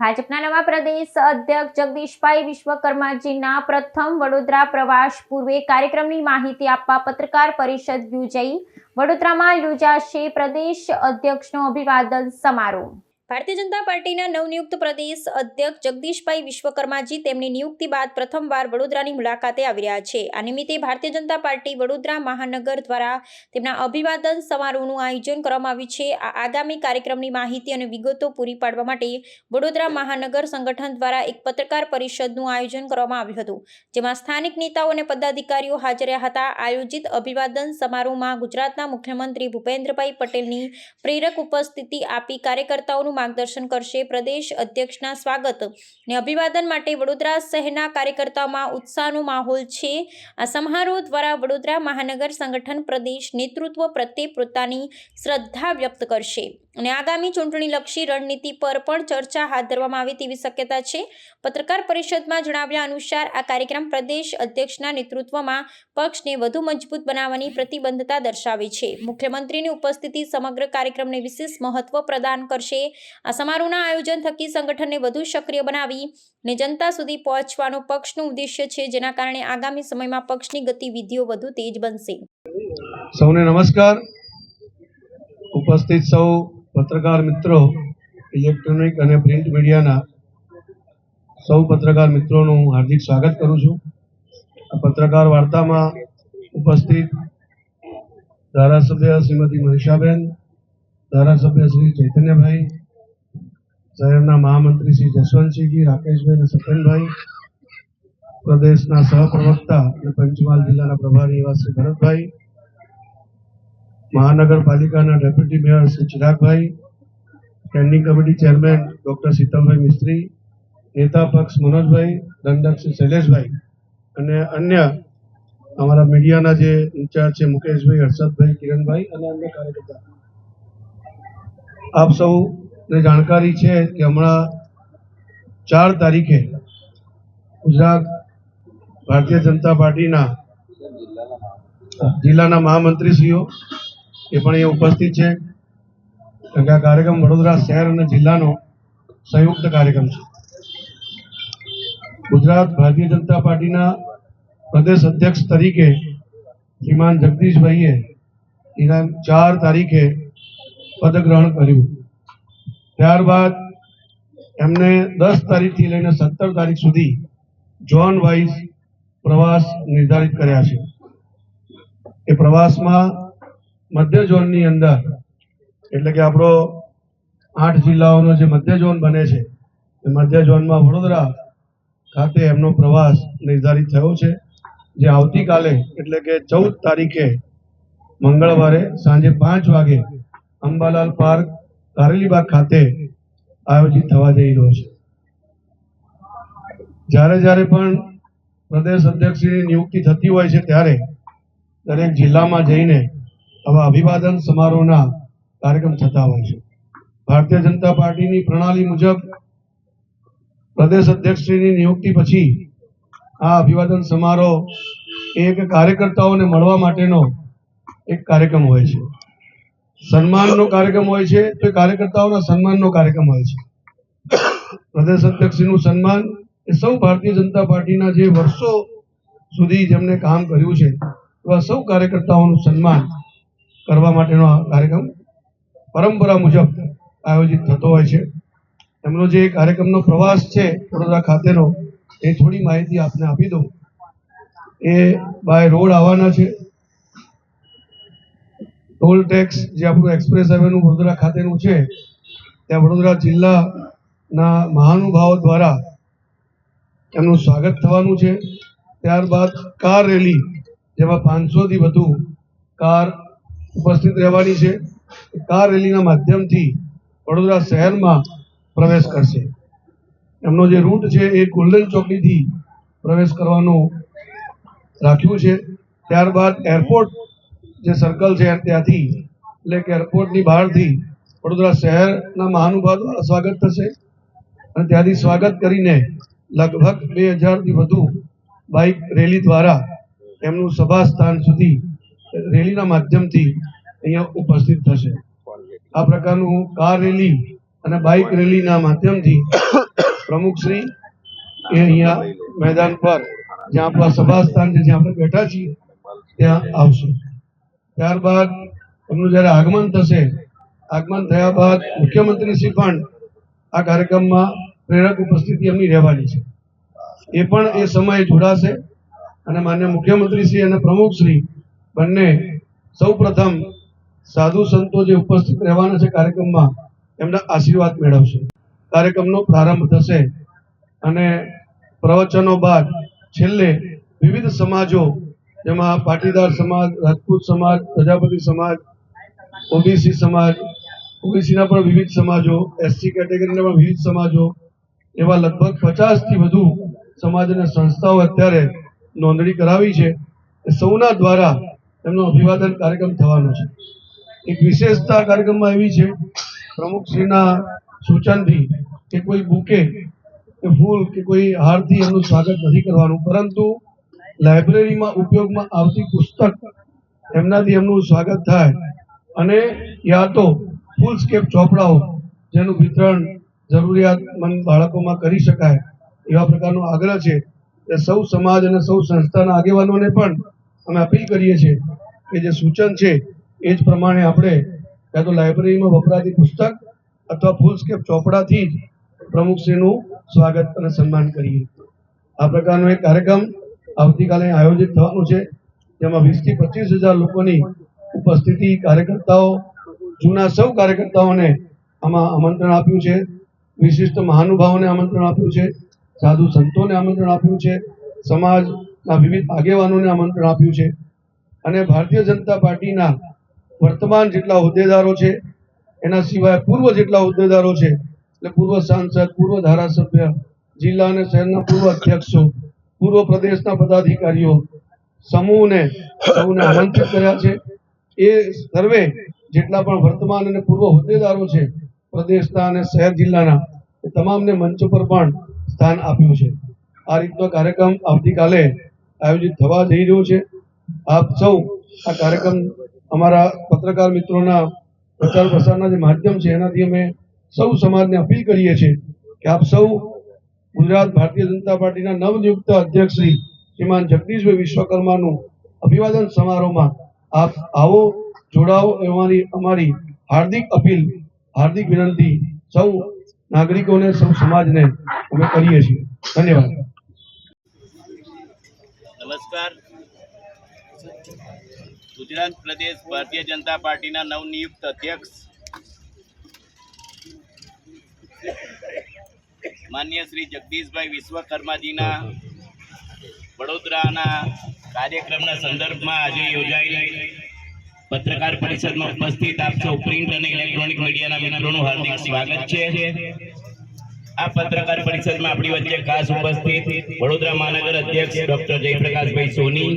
ભાજપના નવા પ્રદેશ અધ્યક્ષ જગદીશભાઈ વિશ્વકર્માજીના પ્રથમ વડોદરા પ્રવાસ પૂર્વે કાર્યક્રમની માહિતી આપવા પત્રકાર પરિષદ યોજાઈ વડોદરામાં યોજાશે પ્રદેશ અધ્યક્ષનો અભિવાદન સમારોહ. ભારતીય જનતા પાર્ટીના નવનિયુક્ત પ્રદેશ અધ્યક્ષ જગદીશભાઈ વિશ્વકર્માજી તેમની નિયુક્તિ બાદ પ્રથમવાર વડોદરાની મુલાકાતે આવી રહ્યા છે. આ નિમિત્તે ભારતીય જનતા પાર્ટી વડોદરા મહાનગર દ્વારા તેમના અભિવાદન સમારોહનું આયોજન કરવામાં આવ્યું છે. આ આગામી કાર્યક્રમની માહિતી અને વિગતો પૂરી પાડવા માટે વડોદરા મહાનગર સંગઠન દ્વારા એક પત્રકાર પરિષદનું આયોજન કરવામાં આવ્યું હતું, જેમાં સ્થાનિક નેતાઓ અને પદાધિકારીઓ હાજર હતા. આયોજિત અભિવાદન સમારોહમાં ગુજરાતના મુખ્યમંત્રી ભૂપેન્દ્રભાઈ પટેલની પ્રેરક ઉપસ્થિતિ આપી કાર્યકર્તાઓનું માર્ગદર્શન કરશે. પ્રદેશ અધ્યક્ષના સ્વાગત ને અભિવાદન માટે વડોદરા શહેરના કાર્યકર્તાઓમાં ઉત્સાહનો માહોલ છે. આ સમારોહ દ્વારા વડોદરા મહાનગર સંગઠન પ્રદેશ નેતૃત્વ પ્રત્યે પોતાની શ્રદ્ધા વ્યક્ત કરશે. અને આગામી ચૂંટણીલક્ષી રણનીતિ પર પણ ચર્ચા હાથ ધરવામાં આવે તેવી શક્યતા છે. પત્રકાર પરિષદમાં જણાવ્યા અનુસાર, આ કાર્યક્રમ પ્રદેશ અધ્યક્ષના નેતૃત્વમાં પક્ષને વધુ મજબૂત બનાવવાની પ્રતિબદ્ધતા દર્શાવે છે. મુખ્યમંત્રીની ઉપસ્થિતિ સમગ્ર કાર્યક્રમને વિશેષ મહત્વ પ્રદાન કરશે. આ સમારોહના આયોજન થકી સંગઠનને વધુ સક્રિય બનાવી ને જનતા સુધી પહોંચવાનો પક્ષનું ઉદ્દેશ્ય છે, જેના કારણે આગામી સમયમાં પક્ષની ગતિવિધિઓ વધુ તેજ બનશે. સૌને નમસ્કાર. ઉપસ્થિત સૌ પત્રકાર મિત્રો ઇલેક્ટ્રોનિક અને પ્રિન્ટ મીડિયાના સૌ પત્રકાર મિત્રોનું હાર્દિક સ્વાગત કરું છું. આ પત્રકાર વાર્તામાં ઉપસ્થિત ધારાસભ્ય શ્રીમતી મનીષાબેન, ધારાસભ્ય શ્રી ચૈતન્યભાઈ, શહેરના મહામંત્રી શ્રી જસવંતસિંહજી, રાકેશભાઈ અને સતનભાઈ પ્રદેશના સહપ્રવક્તા અને પંચમહાલ જિલ્લાના પ્રભારી એવા શ્રી ભરતભાઈ મહાનગરપાલિકાના deputy mayor Shri Chiragbhai, standing committee chairman doctor Shitalbhai Mistry, નેતા પક્ષ મનોજભાઈ, દંડક શ્રી શૈલેષભાઈ અને અન્ય અમારા મીડિયાના જે ઇન્ચાર્જ છે મુકેશભાઈ, હર્ષદભાઈ, કિરણભાઈ અને અન્ય કાર્યકર્તા. આપ સૌને જાણકારી છે કે હમણાં ચાર તારીખે ગુજરાત ભારતીય જનતા પાર્ટીના જિલ્લાના મહામંત્રીશ્રીઓ એ પણ અહીંયા ઉપસ્થિત છે. કારણ આ કાર્યક્રમ વડોદરા શહેર અને જિલ્લાનો સંયુક્ત કાર્યક્રમ છે. ગુજરાત ભારતીય જનતા પાર્ટીના પ્રદેશ અધ્યક્ષ તરીકે શ્રીમાન જગદીશભાઈએ એના ચાર તારીખે પદગ્રહણ કર્યું. ત્યારબાદ એમને દસ તારીખથી લઈને સત્તર તારીખ સુધી ઝોન વાઇઝ પ્રવાસ નિર્ધારિત કર્યા છે. એ પ્રવાસમાં મધ્ય ઝોનની અંદર, એટલે કે આપણો આઠ જિલ્લાઓનો જે મધ્ય ઝોન બને છે, એ મધ્ય ઝોનમાં વડોદરા ખાતે એમનો પ્રવાસ નિર્ધારિત થયો છે, જે આવતીકાલે, એટલે કે ચૌદ તારીખે મંગળવારે સાંજે પાંચ વાગે અંબાલાલ પાર્ક કારેલીબાગ ખાતે આયોજિત થવા જઈ રહ્યો છે. જ્યારે જ્યારે પણ પ્રદેશ અધ્યક્ષની નિયુક્તિ થતી હોય છે, ત્યારે દરેક જિલ્લામાં જઈને આવા અભિવાદન સમારોહના કાર્યક્રમ થતા હોય છે. ભારતીય જનતા પાર્ટીની પ્રણાલી મુજબ પ્રદેશ અધ્યક્ષશ્રીની નિયુક્તિ પછી આ અભિવાદન સમારોહ એક કાર્યકર્તાઓને મળવા માટેનો એક કાર્યક્રમ હોય છે. સન્માનનો કાર્યક્રમ હોય છે તો એ કાર્યકર્તાઓના સન્માનનો કાર્યક્રમ હોય છે. પ્રદેશ અધ્યક્ષનું સન્માન એ સૌ ભારતીય જનતા પાર્ટીના જે વર્ષો સુધી જેમને કામ કર્યું છે એવા સૌ કાર્યકર્તાઓનું સન્માન કરવા માટેનો કાર્યક્રમ પરંપરા મુજબ આયોજિત થતો હોય છે. એમનો જે કાર્યક્રમનો પ્રવાસ છે વડોદરા ખાતેનો, એ થોડી માહિતી આપને આપી દઉં. એ બાય રોડ આવવાના છે. ટોલ ટેક્સ જે આપણું એક્સપ્રેસ હાઈવેનું વડોદરા ખાતેનું છે, ત્યાં વડોદરા જિલ્લાના મહાનુભાવો દ્વારા એમનું સ્વાગત થવાનું છે. ત્યારબાદ કાર રેલી, જેમાં પાંચસોથી વધુ કાર ઉપસ્થિત રહેવાની છે. કાર રેલીના માધ્યમથી વડોદરા શહેરમાં પ્રવેશ કરશે. એમનો જે રૂટ છે એ ગોલ્ડન ચોકડીથી પ્રવેશ કરવાનું રાખ્યું છે. ત્યારબાદ એરપોર્ટ જે સર્કલ છે ત્યાંથી, એટલે કે એરપોર્ટની બહારથી વડોદરા શહેરના મહાનુભાવ દ્વારા સ્વાગત થશે. અને ત્યાંથી સ્વાગત કરીને લગભગ બે હજારથી વધુ બાઇક રેલી દ્વારા એમનું સભા સ્થાન સુધી રેલીના માધ્યમથી અહીંયા ઉપસ્થિત થશે. આ પ્રકારનું કાર રેલી અને બાઇક રેલીના માધ્યમથી પ્રમુખશ્રી એ અહીંયા મેદાન પર જ્યાં આપણા સભા સ્થાન છે, જ્યાં આપણે બેઠા છીએ, ત્યાં આવશે. ત્યારબાદ એમનું જ્યારે આગમન થશે, આગમન થયા બાદ મુખ્યમંત્રી શ્રી પણ આ કાર્યક્રમમાં પ્રેરક ઉપસ્થિતિ એમની રહેવાની છે. એ પણ એ સમયે જોડાશે અને માન્ય મુખ્યમંત્રીશ્રી અને પ્રમુખશ્રી બંને સૌ પ્રથમ સાધુ સંતો જે ઉપસ્થિત રહેવાના છે કાર્યક્રમમાં, એમના આશીર્વાદ મેળવશે. કાર્યક્રમનો પ્રારંભ થશે અને પ્રવચનો બાદ છેલ્લે વિવિધ સમાજો, જેમાં પાટીદાર સમાજ, રાજપૂત સમાજ, પ્રજાપતિ સમાજ, ઓબીસી સમાજ, ઓબીસીના પણ વિવિધ સમાજો, એસસી કેટેગરીના પણ વિવિધ સમાજો, એવા લગભગ પચાસથી વધુ સમાજ અને સંસ્થાઓ અત્યારે નોંધણી કરાવી છે. સૌના દ્વારા એમનો અભિવાદન કાર્યક્રમ થવાનો છે. એક વિશેષતા કાર્યક્રમમાં એવી છે, પ્રમુખશ્રીના સૂચનથી કે કોઈ બુકે કે ફૂલ કે કોઈ હારથી એમનું સ્વાગત નથી કરવાનું. પરંતુ લાઇબ્રેરીમાં ઉપયોગમાં આવતી પુસ્તક એમનાથી એમનું સ્વાગત થાય અને યા તો ફૂલ સ્કેપ ચોપડાઓ જેનું વિતરણ જરૂરિયાતમંદ બાળકોમાં કરી શકાય એવા પ્રકારનો આગ્રહ છે. એ સૌ સમાજ અને સૌ સંસ્થાના આગેવાનોને પણ અમે અપીલ કરીએ છીએ કે જે સૂચન છે, એ જ પ્રમાણે આપણે કાં તો લાઇબ્રેરીમાં વપરાતી પુસ્તક અથવા ફૂલ સ્કેપ ચોપડાથી જ પ્રમુખશ્રીનું સ્વાગત અને સન્માન કરીએ. આ પ્રકારનો એક કાર્યક્રમ આવતીકાલે આયોજિત થવાનો છે, જેમાં વીસથી પચીસ હજાર લોકોની ઉપસ્થિતિ કાર્યકર્તાઓ, જૂના સૌ કાર્યકર્તાઓને આમાં આમંત્રણ આપ્યું છે, વિશિષ્ટ મહાનુભાવોને આમંત્રણ આપ્યું છે, સાધુ સંતોને આમંત્રણ આપ્યું છે સમાજના વિવિધ આગેવાનોને આમંત્રણ આપ્યું છે. અને ભારતીય જનતા પાર્ટીના વર્તમાન જેટલા હોદ્દેદારો છે, એના સિવાય પૂર્વ જેટલા હોદ્દેદારો છે, એટલે પૂર્વ સાંસદ, પૂર્વ ધારાસભ્ય, જિલ્લા અને શહેરના પૂર્વ અધ્યક્ષો, પૂર્વ પ્રદેશના પદાધિકારીઓ, સમૂહને સૌને આમંત્રિત કર્યા છે. એ સર્વે જેટલા પણ વર્તમાન અને પૂર્વ હોદ્દેદારો છે, પ્રદેશના અને શહેર જિલ્લાના, એ તમામને મંચ પર પણ સ્થાન આપ્યું છે. આ રીતનો કાર્યક્રમ આવતીકાલે આયોજિત થવા જઈ રહ્યો છે. આપ સૌ આ કાર્યક્રમ અમારા પત્રકાર મિત્રોના પ્રચાર પ્રસારના જે માધ્યમ છે, એનાથી અમે સૌ સમાજને અપીલ કરીએ છીએ કે આપ સૌ ગુજરાત ભારતીય જનતા પાર્ટીના નવનિયુક્ત અધ્યક્ષ શ્રી શ્રીમાન જગદીશભાઈ વિશ્વકર્માનું અભિવાદન સમારોહમાં આપ આવો જોડાઓ એ અમારી અમારી હાર્દિક અપીલ, હાર્દિક વિનંતી સૌ નાગરિકોને, સૌ સમાજને અમે કરીએ છીએ. ધન્યવાદ. નમસ્કાર. ગુજરાત પ્રદેશ ભારતીય જનતા પાર્ટીના નવનિયુક્ત અધ્યક્ષ, માન્ય શ્રી જગદીશભાઈ વિશ્વકર્માજીના વડોદરાના કાર્યક્રમના સંદર્ભમાં આજે યોજાયેલી પત્રકાર પરિષદમાં ઉપસ્થિત આપ સૌ પ્રિન્ટ અને ઇલેક્ટ્રોનિક મીડિયાના મિત્રોનું હાર્દિક સ્વાગત છે. આ પત્રકાર પરિષદમાં આપણી વચ્ચે ખાસ ઉપસ્થિત વડોદરા મહાનગર અધ્યક્ષ ડોક્ટર જયપ્રકાશભાઈ સોની